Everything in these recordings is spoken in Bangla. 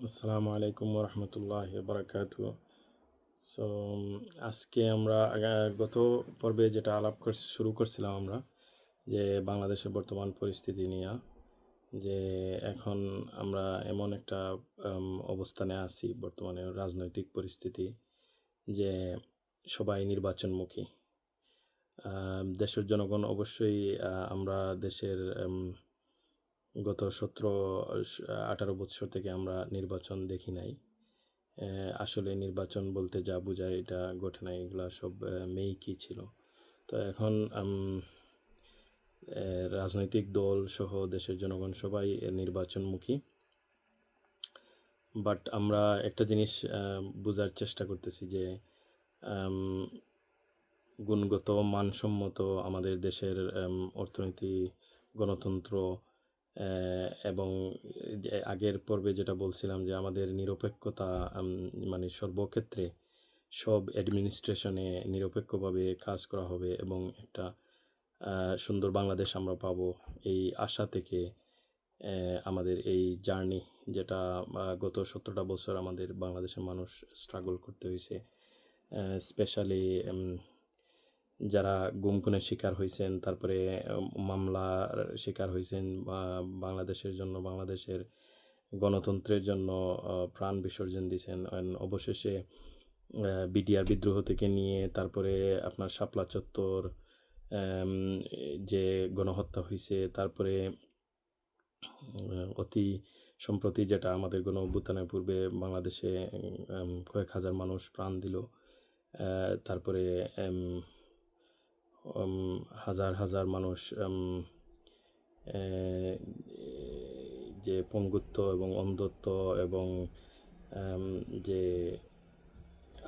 আসসালামু আলাইকুম রহমতুল্লাহ বারাকাত সো আজকে আমরা গত পর্বে যেটা আলাপ শুরু করছিলাম আমরা, যে বাংলাদেশের বর্তমান পরিস্থিতি নিয়ে, যে এখন আমরা এমন একটা অবস্থানে আছি, বর্তমানে রাজনৈতিক পরিস্থিতি, যে সবাই নির্বাচনমুখী। দেশের জনগণ অবশ্যই আমরা দেশের গত সতেরো আঠারো বছর থেকে আমরা নির্বাচন দেখি নাই। আসলে নির্বাচন বলতে যা বোঝায় এটা ঘটে নাই, এগুলা সব মেইকই ছিল। তো এখন রাজনৈতিক দল সহ দেশের জনগণ সবাই নির্বাচনমুখী। বাট আমরা একটা জিনিস বোঝার চেষ্টা করতেছি যে গুণগত, মানসম্মত আমাদের দেশের অর্থনীতি, গণতন্ত্র এবং আগের পর্বে যেটা বলছিলাম যে আমাদের নিরপেক্ষতা মানে সর্বক্ষেত্রে সব অ্যাডমিনিস্ট্রেশনে নিরপেক্ষভাবে কাজ করা হবে এবং একটা সুন্দর বাংলাদেশ আমরা পাবো এই আশা থেকে আমাদের এই জার্নি যেটা গত সতেরোটা বছর আমাদের বাংলাদেশের মানুষ স্ট্রাগল করতে হয়েছে স্পেশালি যারা গুমখুনের শিকার হয়েছেন তারপরে মামলার শিকার হয়েছেন বাংলাদেশের জন্য, বাংলাদেশের গণতন্ত্রের জন্য প্রাণ বিসর্জন দিয়েছেন অবশেষে বিডিআর বিদ্রোহ থেকে নিয়ে তারপরে আপনার শাপলা চত্বর যে গণহত্যা হয়েছে তারপরে অতি সম্প্রতি যেটা আমাদের গণ অভ্যুত্থানের পূর্বে বাংলাদেশে কয়েক হাজার মানুষ প্রাণ দিল তারপরে হাজার হাজার মানুষ যে পঙ্গুত্ব এবং অন্ধত্ব এবং যে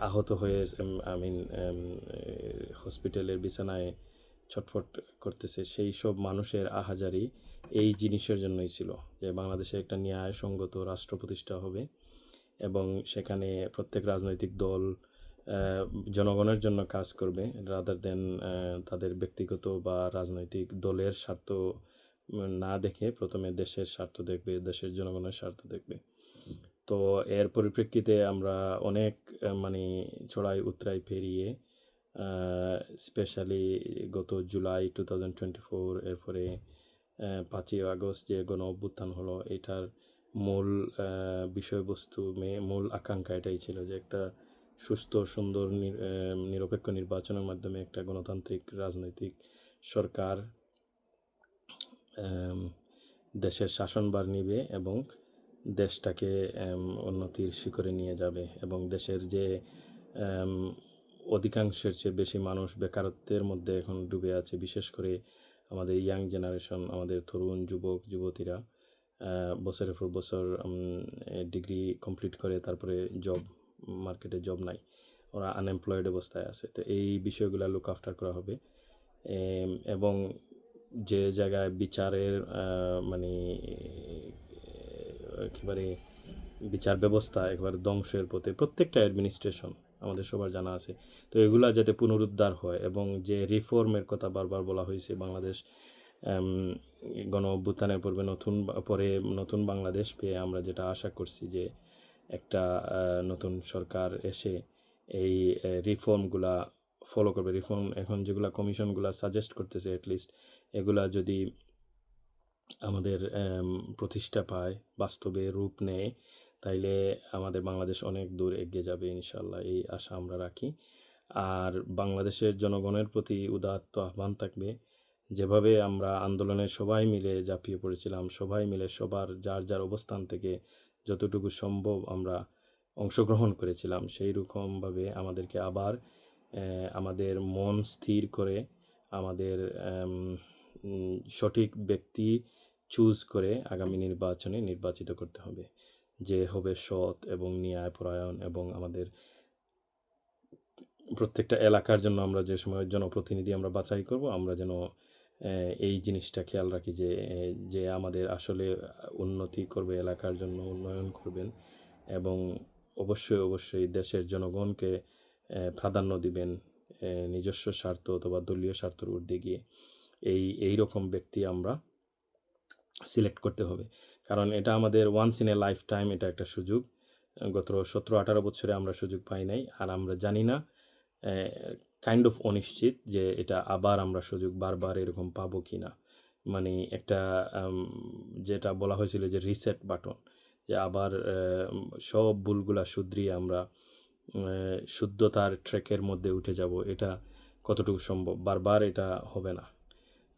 আহত হয়ে আই মিন হসপিটালের বিছানায় ছটফট করতেছে, সেই সব মানুষের আহাজারি এই জিনিসের জন্যই ছিল যে বাংলাদেশে একটা ন্যায়সঙ্গত রাষ্ট্র প্রতিষ্ঠা হবে এবং সেখানে প্রত্যেক রাজনৈতিক দল জনগণের জন্য কাজ করবে রাদার দেন তাদের ব্যক্তিগত বা রাজনৈতিক দলের স্বার্থ না দেখে প্রথমে দেশের স্বার্থ দেখবে, দেশের জনগণের স্বার্থ দেখবে। তো এর পরিপ্রেক্ষিতে আমরা অনেক মানে চড়াই উতরাই পেরিয়ে স্পেশালি গত July two thousand twenty four এরপরে পাঁচই আগস্ট যে গণ অভ্যুত্থান হলো, এটার মূল বিষয়বস্তু মূল আকাঙ্ক্ষা এটাই ছিল যে একটা সুস্থ, সুন্দর, নির- নিরপেক্ষ নির্বাচনের মাধ্যমে একটা গণতান্ত্রিক রাজনৈতিক সরকার দেশের শাসনভার নিবে এবং দেশটাকে উন্নতির শিখরে নিয়ে যাবে এবং দেশের যে অধিকাংশের চেয়ে বেশি মানুষ বেকারত্বের মধ্যে এখন ডুবে আছে, বিশেষ করে আমাদের ইয়াং জেনারেশন, আমাদের তরুণ যুবক, যুবতীরা বছরের পর বছর ডিগ্রি কমপ্লিট করে, তারপরে জব মার্কেটে জব নাই। ওরা আনএমপ্লয়েড অবস্থায় আছে। তো এই বিষয়গুলো লুক আফটার করা হবে। এবং যে জায়গায় বিচারের মানে একেবারে বিচার ব্যবস্থা, একেবারে ধ্বংসের পথে প্রত্যেকটা অ্যাডমিনিস্ট্রেশন আমাদের সবার জানা আছে। তো এগুলা যাতে পুনরুদ্ধার হয় এবং যে রিফর্মের কথা বারবার বলা হয়েছে বাংলাদেশ গণ অভ্যুত্থানের পূর্বে নতুন, পরে নতুন বাংলাদেশ পেয়ে আমরা যেটা আশা করছি যে একটা নতুন সরকার এসে এই রিফর্মগুলা ফলো করবে। রিফর্ম এখন যেগুলা কমিশনগুলা সাজেস্ট করতেছে অ্যাটলিস্ট এগুলা যদি আমাদের প্রতিষ্ঠা পায়, বাস্তবে রূপ নেয়, তাইলে আমাদের বাংলাদেশ অনেক দূর এগিয়ে যাবে ইনশাল্লাহ এই আশা আমরা রাখি। আর বাংলাদেশের জনগণের প্রতি উদাত্ত আহ্বান থাকবে, যেভাবে আমরা আন্দোলনে সবাই মিলে ঝাঁপিয়ে পড়েছিলাম, সবাই মিলে সবার যার যার অবস্থান থেকে যতটুকু সম্ভব আমরা অংশগ্রহণ করেছিলাম সেই রকমভাবে আমাদেরকে আবার আমাদের মন স্থির করে, আমাদের সঠিক ব্যক্তি চুজ করে আগামী নির্বাচনে নির্বাচিত করতে হবে। যে হবে সৎ এবং ন্যায়পরায়ণ এবং আমাদের প্রত্যেকটা এলাকার জন্য আমরা যে সময় জনপ্রতিনিধি আমরা বাছাই করব, আমরা যেন এই জিনিসটা খেয়াল রাখি যে যে আমাদের আসলে উন্নতি করবে এলাকার জন্য, উন্নয়ন করবেন এবং অবশ্যই অবশ্যই দেশের জনগণকে প্রাধান্য দিবেন নিজস্ব স্বার্থ অথবা দলীয় স্বার্থের ঊর্ধ্বে গিয়ে। এই এই রকম ব্যক্তি আমরা সিলেক্ট করতে হবে। কারণ এটা আমাদের once in a lifetime এটা একটা সুযোগ। গত সতেরো আঠারো বছরে আমরা সুযোগ পাই নাই আর আমরা জানি না কাইন্ড অফ অনিশ্চিত যে এটা আবার আমরা সুযোগ বারবার এরকম পাবো কি না মানে একটা যেটা বলা হয়েছিল যে রিসেট বাটন যে আবার সব ভুলগুলা শুধরিয়ে আমরা শুদ্ধতার ট্র্যাকের মধ্যে উঠে যাব, এটা কতটুকু সম্ভব? বারবার এটা হবে না।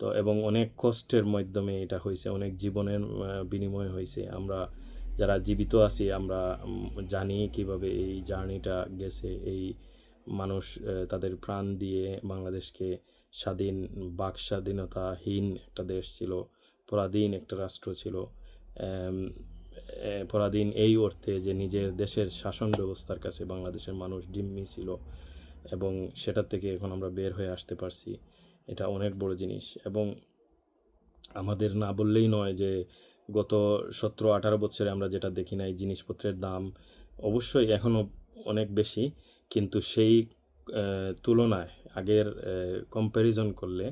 তো এবং অনেক কষ্টের মাধ্যমে এটা হয়েছে, অনেক জীবনের বিনিময় হয়েছে। আমরা যারা জীবিত আছি, আমরা জানি কীভাবে এই জার্নিটা গেছে, এই মানুষ তাদের প্রাণ দিয়ে বাংলাদেশকে স্বাধীন, বাক স্বাধীনতাহীন একটা দেশ ছিল, পরাধীন একটা রাষ্ট্র ছিল। পরাধীন এই অর্থে যে নিজের দেশের শাসন ব্যবস্থার কাছে বাংলাদেশের মানুষ জিম্মি ছিল এবং সেটার থেকে এখন আমরা বের হয়ে আসতে পারছি, এটা অনেক বড় জিনিস। এবং আমাদের না বললেই নয় যে গত সতেরো আঠারো বছরে আমরা যেটা দেখি নাই, জিনিসপত্রের দাম অবশ্যই এখনও অনেক বেশি। কিন্তু সেই তুলনায় আগের কম্প্যারিজন করলে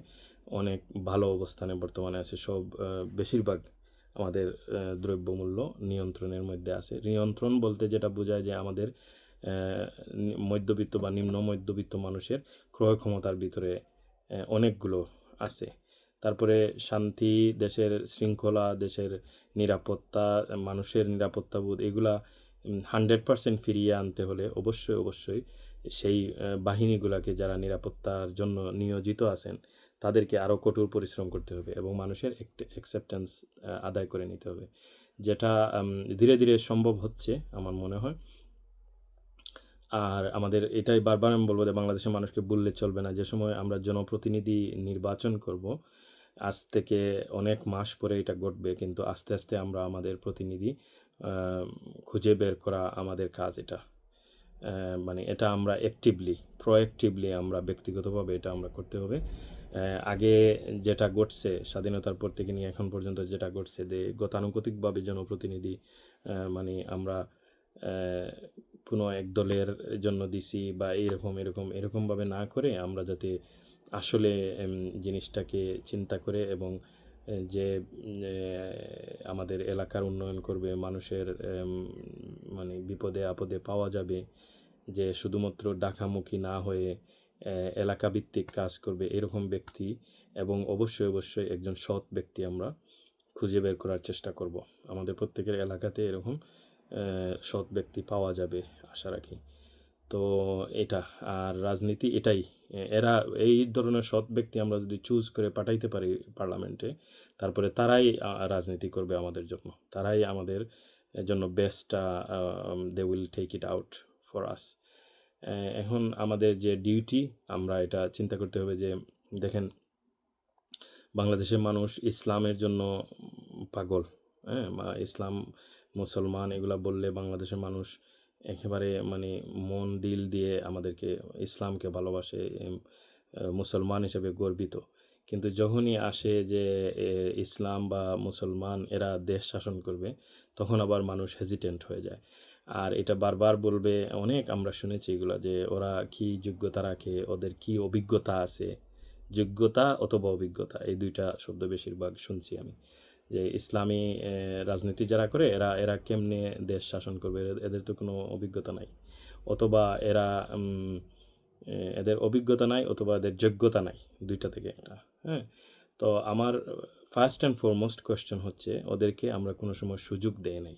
অনেক ভালো অবস্থানে বর্তমানে আছে। সব বেশিরভাগ আমাদের দ্রব্যমূল্য নিয়ন্ত্রণের মধ্যে আছে। নিয়ন্ত্রণ বলতে যেটা বোঝায় যে আমাদের মধ্যবিত্ত বা নিম্ন মধ্যবিত্ত মানুষের ক্রয় ক্ষমতার ভিতরে অনেকগুলো আছে। তারপরে শান্তি, দেশের শৃঙ্খলা, দেশের নিরাপত্তা, মানুষের নিরাপত্তাবোধ, এগুলা হান্ড্রেড পারসেন্ট ফিরিয়ে আনতে হলে অবশ্যই অবশ্যই সেই বাহিনীগুলোকে যারা নিরাপত্তার জন্য নিয়োজিত আছেন, তাদেরকে আরও কঠোর পরিশ্রম করতে হবে এবং মানুষের অ্যাকসেপ্টেন্স আদায় করে নিতে হবে। যেটা ধীরে ধীরে সম্ভব হচ্ছে আমার মনে হয়। আর আমাদের এটাই বারবার আমি বলব যে বাংলাদেশের মানুষকে বললে চলবে না। যে সময় আমরা জনপ্রতিনিধি নির্বাচন করব, আজ থেকে অনেক মাস পরে এটা ঘটবে, কিন্তু আস্তে আস্তে আমরা আমাদের প্রতিনিধি খুঁজে বের করা আমাদের কাজ এটা। মানে এটা আমরা অ্যাক্টিভলি প্রোঅ্যাক্টিভলি আমরা ব্যক্তিগতভাবে এটা আমরা করতে হবে। আগে যেটা ঘটছে, স্বাধীনতার পর থেকে নিয়ে এখন পর্যন্ত যেটা ঘটছে, যে গতানুগতিকভাবে জনপ্রতিনিধি মানে আমরা কোনো এক দলের জন্য দিছি বা এরকম এরকম, এরকমভাবে না করে আমরা যাতে আসলে জিনিসটাকে চিন্তা করে এবং যে আমাদের এলাকার উন্নয়ন করবে, মানুষের মানে বিপদে আপদে পাওয়া যাবে, যে শুধুমাত্র ডাকামুখী না হয়ে এলাকাভিত্তিক কাজ করবে এরকম ব্যক্তি এবং অবশ্যই অবশ্যই একজন সৎ ব্যক্তি আমরা খুঁজে বের করার চেষ্টা করব। আমাদের প্রত্যেকের এলাকাতে এরকম সৎ ব্যক্তি পাওয়া যাবে, আশা রাখি। তো এটা, আর রাজনীতি এটাই। এরা এই ধরনের সৎ ব্যক্তি আমরা যদি চুজ করে পাঠাইতে পারি পার্লামেন্টে তারপরে তারাই রাজনীতি করবে আমাদের জন্য। তারাই আমাদের জন্য বেস্টটা they will take it out for us এখন আমাদের যে ডিউটি আমরা এটা চিন্তা করতে হবে যে, দেখেন, বাংলাদেশের মানুষ ইসলামের জন্য পাগল। হ্যাঁ ইসলাম মুসলমান এগুলা বললে বাংলাদেশের মানুষ একেবারে মানে মন, দিল দিয়ে আমাদেরকে ইসলামকে ভালোবাসে মুসলমান হিসেবে গর্বিত। কিন্তু যখনই আসে যে ইসলাম বা মুসলমান এরা দেশ শাসন করবে, তখন আবার মানুষ হেজিটেন্ট হয়ে যায়। আর এটা বারবার বলবে, অনেক আমরা শুনেছি এগুলো যে, ওরা কি যোগ্যতা রাখে, ওদের কি অভিজ্ঞতা আছে? যোগ্যতা অথবা অভিজ্ঞতা, এই দুইটা শব্দ বেশিরভাগ শুনছি আমি। যে ইসলামী রাজনীতি যারা করে, এরা এরা কেমনে দেশ শাসন করবে? এদের- তো কোনো অভিজ্ঞতা নাই। অথবা এরা এদের অভিজ্ঞতা নাই অথবা এদের যোগ্যতা নাই দুইটা থেকে। একটা হ্যাঁ? তো আমার ফার্স্ট অ্যান্ড ফরমোস্ট কোয়েশ্চেন হচ্ছে, ওদেরকে আমরা কোনো সময় সুযোগ দেয় নাই।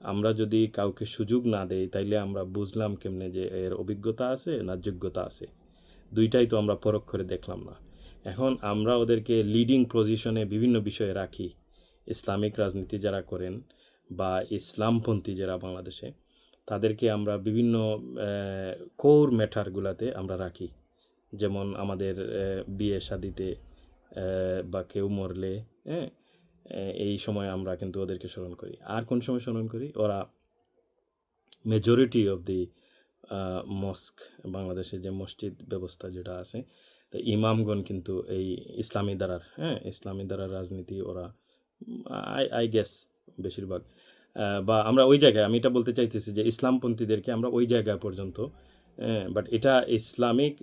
আমরা যদি কাউকে সুযোগ না দেই, তাইলে আমরা বুঝলাম কেমনে যে এর অভিজ্ঞতা আছে না যোগ্যতা আছে। দুইটাই তো আমরা পরখ করে দেখলাম না। এখন আমরা ওদেরকে লিডিং পজিশনে বিভিন্ন বিষয়ে রাখি। ইসলামিক রাজনীতি যারা করেন বা ইসলামপন্থী যারা বাংলাদেশে, তাদেরকে আমরা বিভিন্ন কোর ম্যাটারগুলোতে আমরা রাখি। যেমন আমাদের বিয়ে শাদিতে বা কেউ মরলে হ্যাঁ এই সময় আমরা কিন্তু ওদেরকে স্মরণ করি। আর কোন সময় স্মরণ করি? ওরা মেজরিটি অফ দি মস্ক বাংলাদেশে যে মসজিদ ব্যবস্থা যেটা আছে, তো ইমামগণ কিন্তু এই ইসলামী দ্বারার হ্যাঁ ইসলামী দ্বারার রাজনীতি ওরা আই আই গেস বেশিরভাগ। বা আমরা ওই জায়গায়, আমি এটা বলতে চাইতেছি যে ইসলামপন্থীদেরকে আমরা ওই জায়গায় পর্যন্ত বাট এটা ইসলামিক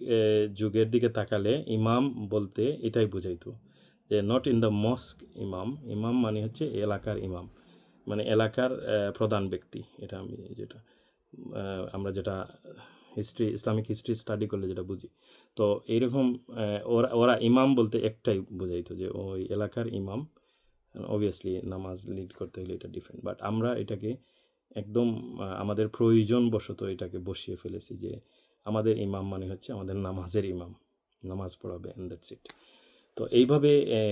যুগের দিকে তাকালে ইমাম বলতে এটাই বোঝাইতো যে নট ইন দ্য মস্ক ইমাম ইমাম মানে হচ্ছে এলাকার ইমাম মানে এলাকার প্রধান ব্যক্তি, এটা আমি যেটা আমরা যেটা হিস্ট্রি ইসলামিক হিস্ট্রি স্টাডি করলে যেটা বুঝি। তো এইরকম ওরা ওরা ইমাম বলতে একটাই বোঝাইতো যে ওই এলাকার ইমাম অবভিয়াসলি নামাজ লিড করতে হলে এটা ডিফারেন্ট বাট আমরা এটাকে একদম আমাদের প্রয়োজন বশত এটাকে বসিয়ে ফেলেছি যে আমাদের ইমাম মানে হচ্ছে আমাদের নামাজের ইমাম, নামাজ পড়াবে অ্যান্ড দ্যাটস ইট তো এইভাবে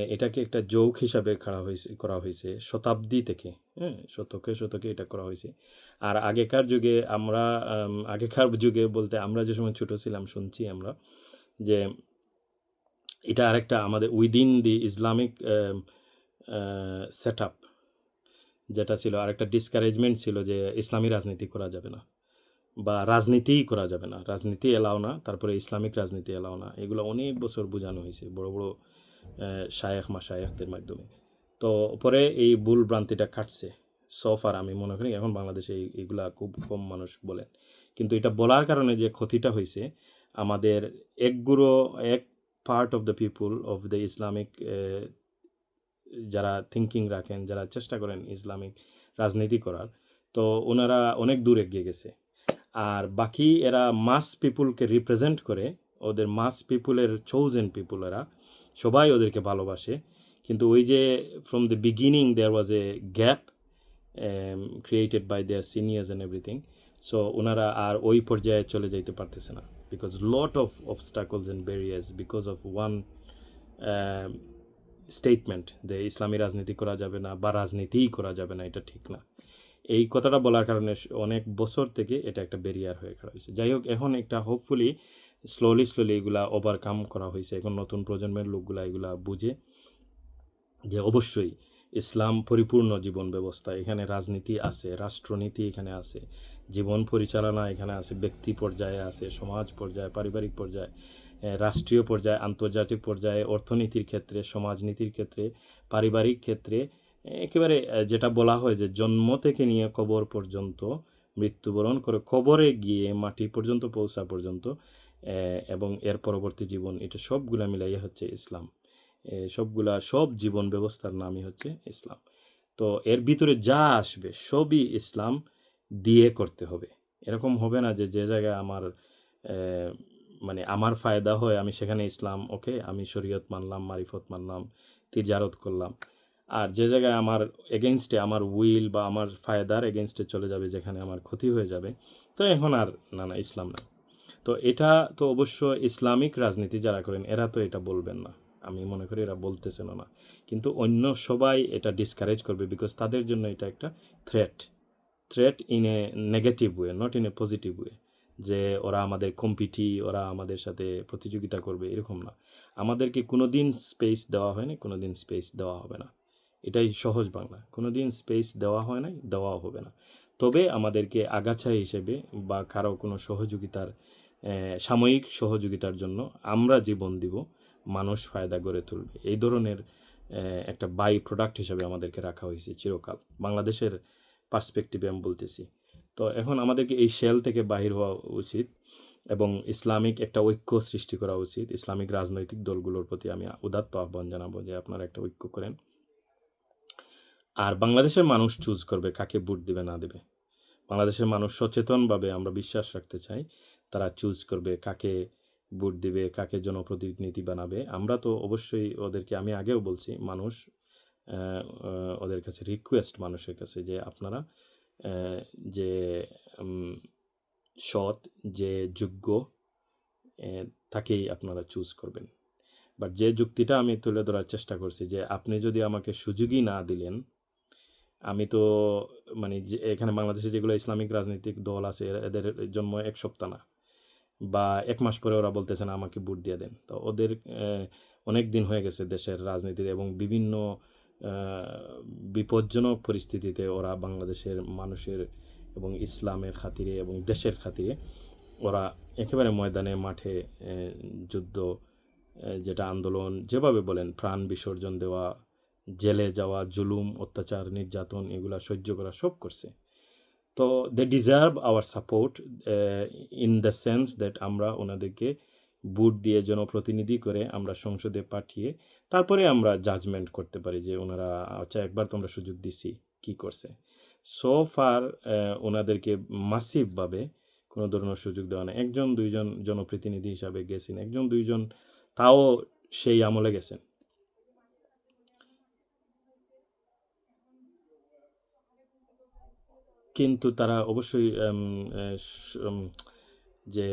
এটাকে একটা যোগ হিসাবে করা হয়েছে করা হয়েছে শতাব্দী থেকে হ্যাঁ শতকে শতকে এটা করা হয়েছে। আর আগেকার যুগে আমরা আগেকার যুগে বলতে আমরা যে সময় ছোটো ছিলাম শুনছি আমরা যে এটা আরেকটা আমাদের within the Islamic set up যেটা ছিল, আরেকটা ডিসকারেজমেন্ট ছিল যে ইসলামী রাজনীতি করা যাবে না বা রাজনীতিই করা যাবে না। রাজনীতি এলাও না, তারপরে ইসলামিক রাজনীতি এলাও না। এগুলো অনেক বছর বোঝানো হয়েছে বড় বড় শায়েখ মা শায়েখদের মাধ্যমে। তো পরে এই ভুল ভ্রান্তিটা কাটছে সফার আমি মনে করি এখন বাংলাদেশে এই- এইগুলা খুব কম মানুষ বলেন। কিন্তু এটা বলার কারণে যে ক্ষতিটা হয়েছে, আমাদের একগুলো এক part of the people of the Islamic যারা থিঙ্কিং রাখেন, যারা চেষ্টা করেন ইসলামিক রাজনীতি করার, তো ওনারা অনেক দূর এগিয়ে গেছে। আর বাকি এরা মাস পিপুলকে রিপ্রেজেন্ট করে, ওদের মাস পিপুলের চৌজেন পিপুল এরা, সবাই ওদেরকে ভালোবাসে। কিন্তু ওই যে from the beginning there was a gap created by their seniors and everything so ওনারা আর ওই পর্যায়ে চলে যাইতে পারতেছে না। Because lot of obstacles and barriers because of one statement যে ইসলামী রাজনীতি করা যাবে না বা রাজনীতিই করা যাবে না, এটা ঠিক না। এই কথাটা বলার কারণে অনেক বছর থেকে এটা একটা ব্যারিয়ার হয়ে হয়েছে যাই হোক, এখন একটা হোপফুলি স্লোলি স্লোলি এগুলা ওভারকাম করা হয়েছে। এখন নতুন প্রজন্মের লোকগুলা এগুলা বুঝে যে অবশ্যই ইসলাম পরিপূর্ণ জীবন ব্যবস্থা, এখানে রাজনীতি আছে, রাষ্ট্রনীতি এখানে আছে, জীবন পরিচালনা এখানে আছে, ব্যক্তি পর্যায়ে আছে, সমাজ পর্যায়ে, পারিবারিক পর্যায়ে রাষ্ট্রীয় পর্যায়ে, আন্তর্জাতিক পর্যায়ে, অর্থনীতির ক্ষেত্রে, সমাজনীতির ক্ষেত্রে, পারিবারিক ক্ষেত্রে, একেবারে যেটা বলা হয় যে জন্ম থেকে নিয়ে কবর পর্যন্ত, মৃত্যুবরণ করে কবরে গিয়ে মাটি পর্যন্ত, পৌঁছা পর্যন্ত এবং এর পরবর্তী জীবন, এটা সবগুলা মিলাইয়া হচ্ছে ইসলাম। সবগুলা, সব জীবন ব্যবস্থার নামই হচ্ছে ইসলাম। তো এর ভিতরে যা আসবে, সবই ইসলাম দিয়ে করতে হবে। এরকম হবে না যে যে জায়গায় আমার মানে আমার ফায়দা হয়, আমি সেখানে ইসলাম, ওকে, আমি শরীয়ত মানলাম, মারিফত মানলাম, তিজারত করলাম। আর যে জায়গায় আমার এগেনস্টে আমার উইল বা আমার ফায়দার এগেনস্টে চলে যাবে, যেখানে আমার ক্ষতি হয়ে যাবে, তো এখন আর না না, ইসলাম না তো এটা তো অবশ্য ইসলামিক রাজনীতি যারা করেন, এরা তো এটা বলবেন না। আমি মনে করি এরা বলতেছেন না। কিন্তু অন্য সবাই এটা ডিসকারেজ করবে বিকজ তাদের জন্য এটা একটা threat threat in a negative way not in a positive way যে ওরা আমাদের কম্পিটি ওরা আমাদের সাথে প্রতিযোগিতা করবে, এরকম না। আমাদেরকে কোনো দিন স্পেস দেওয়া হয়নি কোনো দিন স্পেস দেওয়া হবে না। এটাই সহজ বাংলা। কোনো দিন স্পেস দেওয়া হয় নাই, দেওয়াও হবে না। তবে আমাদেরকে আগাছা হিসেবে বা কারও কোনো সহযোগিতার সাময়িক সহযোগিতার জন্য আমরা জীবন দিব। মানুষ ফায়দা গড়ে তুলবে। এই ধরনের একটা বাই প্রোডাক্ট হিসাবে আমাদেরকে রাখা হয়েছে চিরকাল। বাংলাদেশের পার্সপেক্টিভে আমি বলতেছি। তো এখন আমাদেরকে এই শেল থেকে বাহির হওয়া উচিত এবং ইসলামিক একটা ঐক্য সৃষ্টি করা উচিত। ইসলামিক রাজনৈতিক দলগুলোর প্রতি আমি উদাত্ত আহ্বান জানাব যে আপনারা একটা ঐক্য করেন। আর বাংলাদেশের মানুষ চুজ করবে, কাকে ভোট দিবে, না দেবে। বাংলাদেশের মানুষ সচেতনভাবে আমরা বিশ্বাস রাখতে চাই, তারা চুজ করবে কাকে ভোট দেবে, কাকে জনপ্রতিনিধি বানাবে, আমরা তো অবশ্যই ওদেরকে, আমি আগেও বলছি, মানুষ ওদের কাছে রিকোয়েস্ট মানুষের কাছে যে আপনারা যে সৎ, যে, যোগ্য তাকেই আপনারা চুজ করবেন। বাট যে যুক্তিটা আমি তুলে ধরার চেষ্টা করছি যে আপনি যদি আমাকে সুযোগই না দিলেন, আমি তো মানে এখানে বাংলাদেশে যেগুলো ইসলামিক রাজনৈতিক দল আছে, এদের জন্ম এক সপ্তাহ না। বা এক মাস পরে ওরা বলতেছে, না, আমাকে ভোট দিয়ে দেন। তো ওদের অনেক দিন হয়ে গেছে দেশের রাজনীতিতে এবং বিভিন্ন বিপজ্জনক পরিস্থিতিতে ওরা বাংলাদেশের মানুষের এবং ইসলামের খাতিরে এবং দেশের খাতিরে ওরা একেবারে ময়দানে, মাঠে যুদ্ধ যেটা আন্দোলন যেভাবে বলেন, প্রাণ বিসর্জন দেওয়া, জেলে যাওয়া, জুলুম, অত্যাচার, নির্যাতন, এগুলা সহ্য করা সব করছে। তো they deserve our support in the sense that আমরা ওনাদেরকে বুট দিয়ে জনপ্রতিনিধি করে আমরা সংসদে পাঠিয়ে তারপরে আমরা জাজমেন্ট করতে পারি যে ওনারা আচ্ছা একবার তোমরা সুযোগ দিছি, কি করছে? সো ফার ওনাদেরকে মাসিভভাবে কোনো ধরনের সুযোগ দেওয়া নেই। একজন, দুইজন জনপ্রতিনিধি হিসাবে গেছেন, একজন, দুইজন, তাও সেই আমলে গেছেন। কিন্তু তারা অবশ্যই যে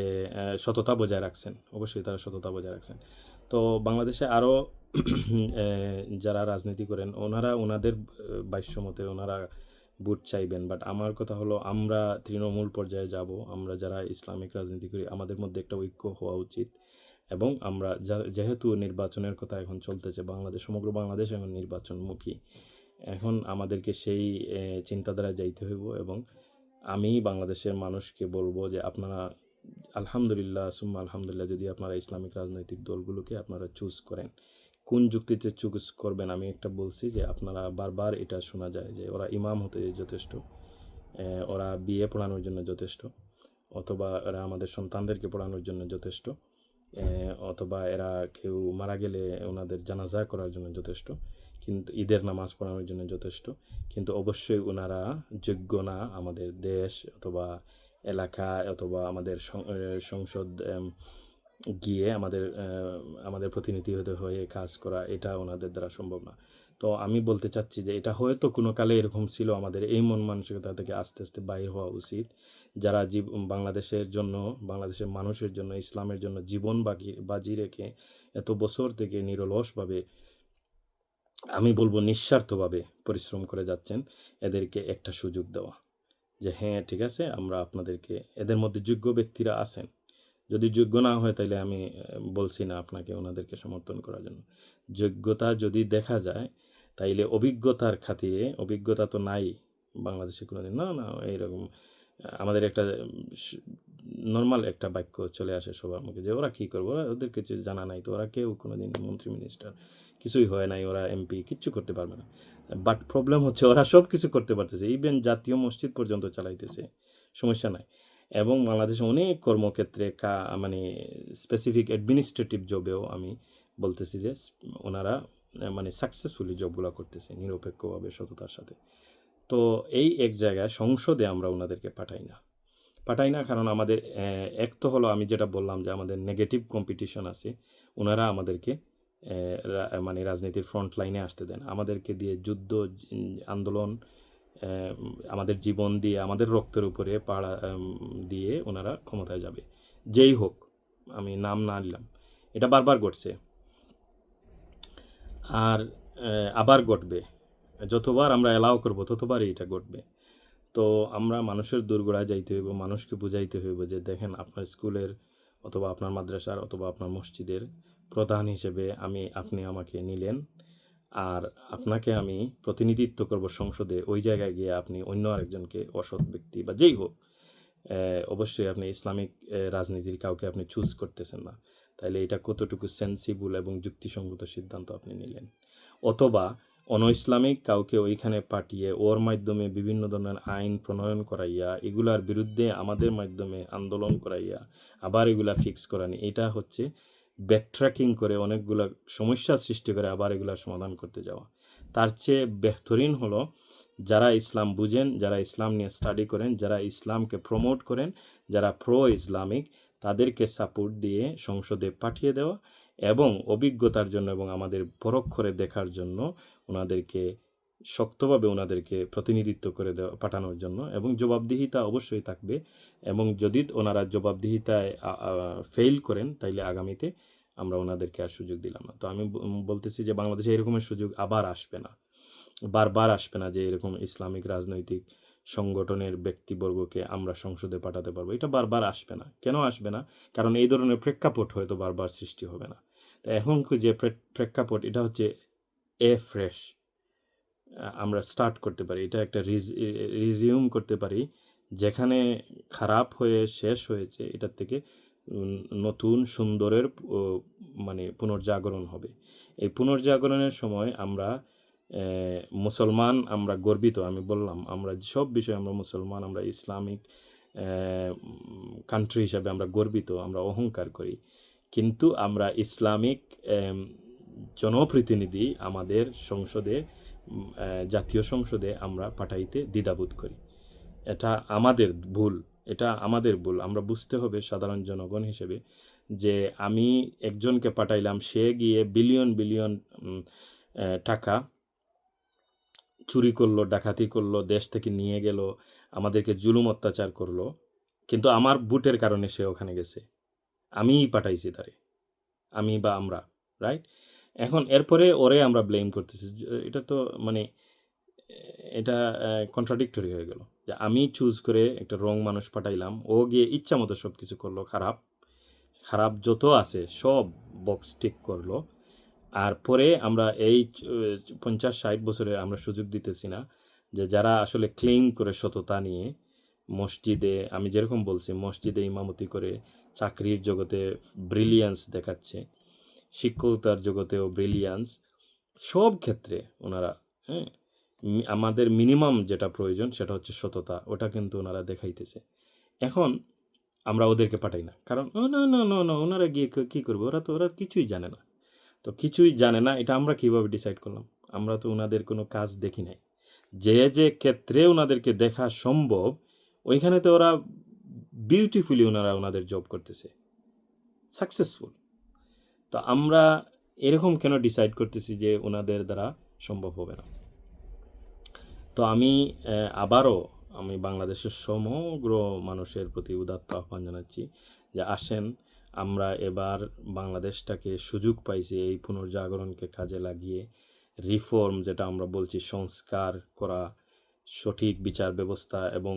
সততা বজায় রাখছেন। অবশ্যই তারা সততা বজায় রাখছেন। তো বাংলাদেশে আরও যারা রাজনীতি করেন, ওনারা ওনাদের বাস্য মতে ওনারা ভোট চাইবেন। বাট আমার কথা হলো, আমরা তৃণমূল পর্যায়ে যাব, আমরা যারা ইসলামিক রাজনীতি করি, আমাদের মধ্যে একটা ঐক্য হওয়া উচিত। এবং আমরা যেহেতু নির্বাচনের কথা এখন চলতেছে, বাংলাদেশ, সমগ্র বাংলাদেশ এখন নির্বাচনমুখী। এখন আমাদেরকে সেই চিন্তাধারা যাইতে হইব এবং আমি বাংলাদেশের মানুষকে বলব যে আপনারা আলহামদুলিল্লাহ, সুম্মা আলহামদুলিল্লাহ যদি আপনারা ইসলামিক রাজনৈতিক দলগুলোকে আপনারা চুজ করেন। কোন যুক্তিতে চুজ করবেন? আমি একটা বলছি যে আপনারা বারবার এটা শোনা যায় যে ওরা ইমাম হতে যথেষ্ট ওরা বিয়ে পড়ানোর জন্য যথেষ্ট, অথবা এরা আমাদের সন্তানদেরকে পড়ানোর জন্য যথেষ্ট অথবা এরা কেউ মারা গেলে ওনাদের জানাজা করার জন্য যথেষ্ট। কিন্তু ঈদের নামাজ পড়ানোর জন্য যথেষ্ট। কিন্তু অবশ্যই ওনারা যোগ্য না আমাদের দেশ অথবা এলাকা অথবা আমাদের সংসদ গিয়ে আমাদের আমাদের প্রতিনিধি হতে হয়ে কাজ করা এটা ওনাদের দ্বারা সম্ভব না। তো আমি বলতে চাচ্ছি যে এটা হয়তো কোনো কালে এরকম ছিল আমাদের এই মন মানসিকতা থেকে আস্তে আস্তে বাইর হওয়া উচিত। যারা জীব, বাংলাদেশের জন্য, বাংলাদেশের মানুষের জন্য, ইসলামের জন্য জীবন বাকি বাজি রেখে এত বছর থেকে নিরলসভাবে আমি বলব নিঃস্বার্থভাবে পরিশ্রম করে যাচ্ছেন এদেরকে একটা সুযোগ দেওয়া। যে হ্যাঁ ঠিক আছে, আমরা আপনাদেরকে, এদের মধ্যে যোগ্য ব্যক্তিরা আছেন। যদি যোগ্য না হয় তাহলে আমি বলছি না আপনাকে ওনাদেরকে সমর্থন করার জন্য। যোগ্যতা যদি দেখা যায়, তাইলে অভিজ্ঞতার খাতিরে, অভিজ্ঞতা তো নাই বাংলাদেশে কোনোদিন, না না, এইরকম আমাদের একটা নর্মাল একটা বাক্য চলে আসে সবার মুখে যে ওরা কী করব? ওরা ওদের কিছু জানা নাই তো ওরা কেউ কোনোদিন মন্ত্রী মিনিস্টার কিছুই হয় নাই, ওরা এমপি কিচ্ছু করতে পারবে না। বাট প্রবলেম হচ্ছে ওরা সব কিছু করতে পারতেছে ইভেন জাতীয় মসজিদ পর্যন্ত চালাইতেছে, সমস্যা নাই। এবং বাংলাদেশে অনেক কর্মক্ষেত্রে কা মানে স্পেসিফিক অ্যাডমিনিস্ট্রেটিভ জবেও আমি বলতেছি যে ওনারা মানে সাকসেসফুলি জবগুলো করতেছে নিরপেক্ষভাবে সততার সাথে। তো এই এক জায়গায় সংসদে আমরা ওনাদেরকে পাঠাই না। পাঠাই না, কারণ আমাদের এক তো হলো আমি যেটা বললাম যে আমাদের নেগেটিভ কম্পিটিশন আছে, ওনারা আমাদেরকে মানে রাজনীতির ফ্রন্ট লাইনে আসতে দেন। আমাদেরকে দিয়ে যুদ্ধ, আন্দোলন আমাদের জীবন দিয়ে, আমাদের রক্তের উপরে পাড়া দিয়ে ওনারা ক্ষমতায় যাবে। যেই হোক, আমি নাম না নিলাম, এটা বারবার ঘটছে। আর আবার ঘটবে। যতবার আমরা অ্যালাউ করব, ততবারই এটা ঘটবে। তো আমরা মানুষের দুর্গড়ায় যাইতে হইব, মানুষকে বুঝাইতে হইব যে দেখেন আপনার স্কুলের অথবা আপনার মাদ্রাসার অথবা আপনার মসজিদের প্রধান হিসেবে আমি, আপনি আমাকে নিলেন। আর আপনাকে আমি প্রতিনিধিত্ব করব সংসদে, ওই জায়গায় গিয়ে আপনি অন্য আরেকজনকে অসৎ ব্যক্তি বা যেই হোক অবশ্যই আপনি ইসলামিক রাজনীতির কাউকে আপনি চুজ করতেছেন না। তাইলে এটা কতটুকু সেন্সিবল এবং যুক্তিসঙ্গত সিদ্ধান্ত আপনি নিলেন? অথবা অন ইসলামিক কাউকে ওইখানে পাঠিয়ে ওর মাধ্যমে বিভিন্ন ধরনের আইন প্রণয়ন করাইয়া, এগুলার বিরুদ্ধে আমাদের মাধ্যমে আন্দোলন করাইয়া আবার এগুলা ফিক্স করানি। এটা হচ্ছে ব্যাকট্র্যাকিং করে অনেকগুলা সমস্যার সৃষ্টি করে আবার এগুলা সমাধান করতে যাওয়া। তার চেয়ে বেহতরিন হলো যারা ইসলাম বুঝেন, যারা ইসলাম নিয়ে স্টাডি করেন, যারা ইসলামকে প্রমোট করেন, যারা প্রো ইসলামিক তাদেরকে সাপোর্ট দিয়ে সংসদে পাঠিয়ে দেওয়া এবং অভিজ্ঞতার জন্য এবং আমাদের পরক্ষরে দেখার জন্য ওনাদেরকে শক্তভাবে ওনাদেরকে প্রতিনিধিত্ব করে দেওয়া, পাঠানোর জন্য এবং জবাবদিহিতা অবশ্যই থাকবে এবং যদি ওনারা জবাবদিহিতায় ফেল করেন তাইলে আগামীতে আমরা ওনাদেরকে আর সুযোগ দিলাম না। তো আমি বলতেছি যে বাংলাদেশে এরকমের সুযোগ আবার আসবে না। বারবার আসবে না যে এরকম ইসলামিক রাজনৈতিক সংগঠনের ব্যক্তিবর্গকে আমরা সংসদে পাঠাতে পারব। এটা বারবার আসবে না। কেন আসবে না? কারণ এই ধরনের প্রেক্ষাপট হয়তো বারবার সৃষ্টি হবে না। তো এখন যে প্রেক্ষাপট, এটা হচ্ছে এ ফ্রেশ আমরা স্টার্ট করতে পারি। এটা একটা রিজিউম করতে পারি। যেখানে খারাপ হয়ে শেষ হয়েছে, এটার থেকে নতুন, সুন্দরের মানে পুনর্জাগরণ হবে। এই পুনর্জাগরণের সময় আমরা মুসলমান, আমরা গর্বিত। আমি বললাম, আমরা সব বিষয়ে আমরা মুসলমান, আমরা ইসলামিক কান্ট্রি হিসাবে আমরা গর্বিত, আমরা অহংকার করি। কিন্তু আমরা ইসলামিক জনপ্রতিনিধি আমাদের সংসদে জাতীয় সংসদে আমরা পাঠাইতে দ্বিধাবোধ করি। এটা আমাদের ভুল, এটা আমাদের ভুল। আমরা বুঝতে হবে সাধারণ জনগণ হিসেবে যে আমি একজনকে পাঠাইলাম, সে গিয়ে বিলিয়ন বিলিয়ন টাকা চুরি করল, ডাকাতি করল, দেশ থেকে নিয়ে গেল, আমাদেরকে জুলুম অত্যাচার করল, কিন্তু আমার বুটের কারণে সে ওখানে গেছে। আমিই পাঠাইছি তারে। আমি বা আমরা রাইট এখন এরপরে ওরে আমরা ব্লেম করতেছি। এটা তো মানে এটা কন্ট্রাডিক্টরি হয়ে গেল। যে আমি চুজ করে একটা রং মানুষ পাঠাইলাম, ও গিয়ে ইচ্ছা মতো সব কিছু করল, খারাপ। খারাপ যত আছে, সব বক্স টিক করল। আর পরে আমরা এই পঞ্চাশ, ষাট বছরে আমরা সুযোগ দিতেছি না যে যারা আসলে ক্লেম করে সততা নিয়ে মসজিদে, আমি যেরকম বলছি, মসজিদে ইমামতি করে চাকরির জগতে ব্রিলিয়ান্স দেখাচ্ছে। শিক্ষকতার জগতেও ব্রিলিয়ান্স সব ক্ষেত্রে ওনারা হ্যাঁ আমাদের মিনিমাম যেটা প্রয়োজন সেটা হচ্ছে সততা, ওটা কিন্তু ওনারা দেখাইতেছে। এখন আমরা ওদেরকে পাঠাই না, কারণ না না না না, ওনারা গিয়ে কী করবে? ওরা তো, ওরা কিছুই জানে না। তো কিছুই জানে না, এটা আমরা কীভাবে ডিসাইড করলাম? আমরা তো ওনাদের কোনো কাজ দেখি নাই। যে যে ক্ষেত্রে ওনাদেরকে দেখা সম্ভব ওইখানে তো ওরা বিউটিফুলি ওনারা ওনাদের জব করতেছে। সাকসেসফুল তো আমরা এরকম কেন ডিসাইড করতেছি যে ওনাদের দ্বারা সম্ভব হবে না? তো আমি আবারও আমি বাংলাদেশের সমগ্র মানুষের প্রতি উদাত্ত আহ্বান জানাচ্ছি যে আসেন, আমরা এবার বাংলাদেশটাকে সুযোগ পাইছি এই পুনর্জাগরণকে কাজে লাগিয়ে রিফর্ম যেটা আমরা বলছি সংস্কার করা, সঠিক বিচার ব্যবস্থা এবং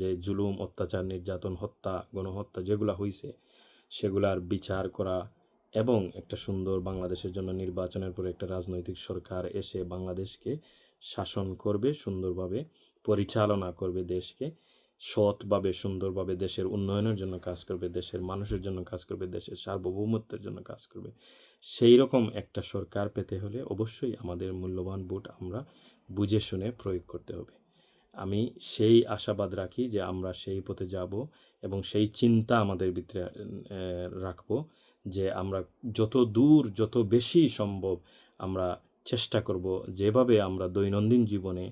যে জুলুম, অত্যাচার, নির্যাতন, হত্যা, গণহত্যা যেগুলো হয়েছে সেগুলার বিচার করা এবং একটা সুন্দর বাংলাদেশের জন্য নির্বাচনের পরে একটা রাজনৈতিক সরকার এসে বাংলাদেশকে শাসন করবে, সুন্দরভাবে পরিচালনা করবে দেশকে, সৎভাবে, সুন্দরভাবে দেশের উন্নয়নের জন্য কাজ করবে, দেশের মানুষের জন্য কাজ করবে, দেশের সার্বভৌমত্বের জন্য কাজ করবে। সেই রকম একটা সরকার পেতে হলে অবশ্যই আমাদের মূল্যবান ভোট আমরা বুঝে শুনে প্রয়োগ করতে হবে। আমি সেই আশাবাদ রাখি যে আমরা সেই পথে যাব এবং সেই চিন্তা আমাদের ভিতরে রাখব। যে আমরা যত দূর, যত বেশি সম্ভব আমরা চেষ্টা করব যেভাবে আমরা দৈনন্দিন জীবনে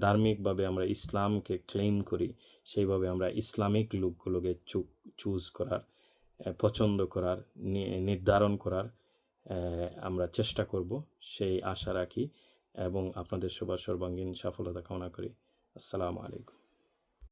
ধার্মিকভাবে আমরা ইসলামকে ক্লেম করি, সেইভাবে আমরা ইসলামিক লোকগুলোকে চুজ করার পছন্দ করার নির্ধারণ করার আমরা চেষ্টা করব। সেই আশা রাখি এবং আপনাদের সবার সর্বাঙ্গীন সফলতা কামনা করি। আসসালামু আলাইকুম।